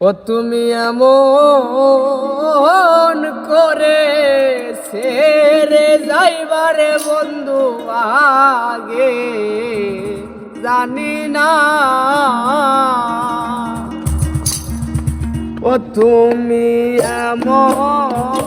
ও তুমি এমন করে সেরে যাইবারে বন্ধু আগে জানি না। ও তুমি এমন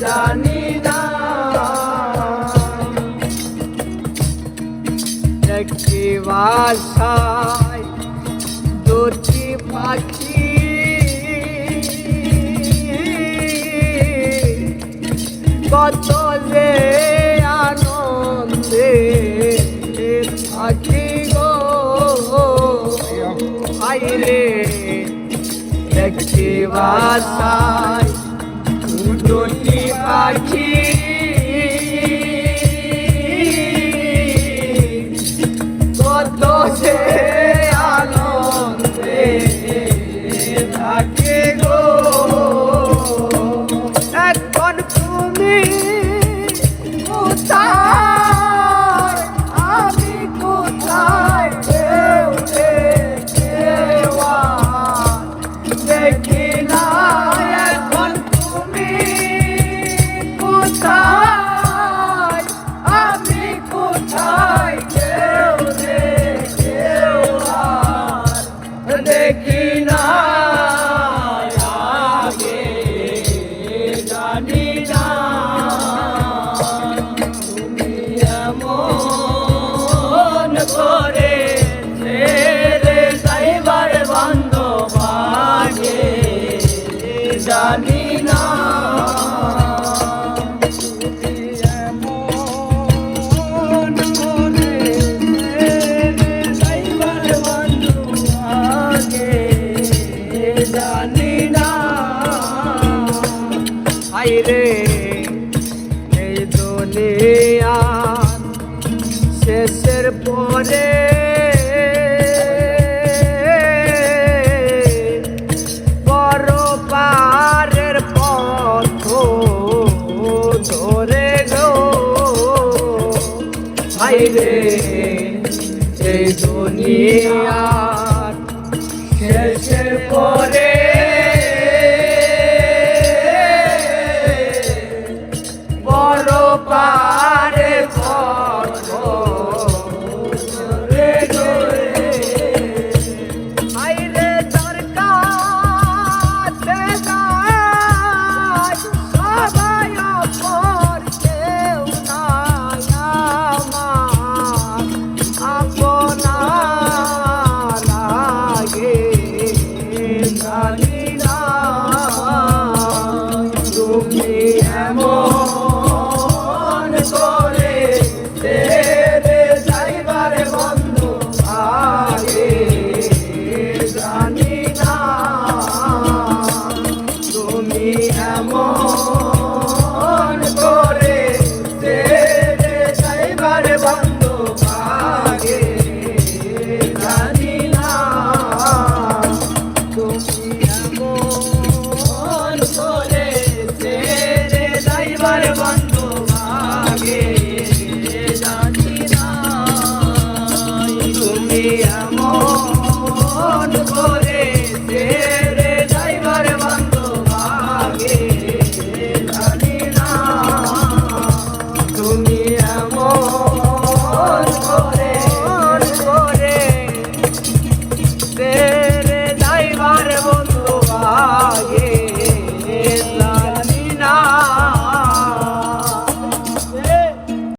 জানি না। একটি বাসায় দুটি পাখি। কত যে আনন্দে থাকি গো। আইরে একটি বাসায় Kena. আইরে এই দুনিয়া শেষের পরে রে এই দুনিয়া শেষের পরে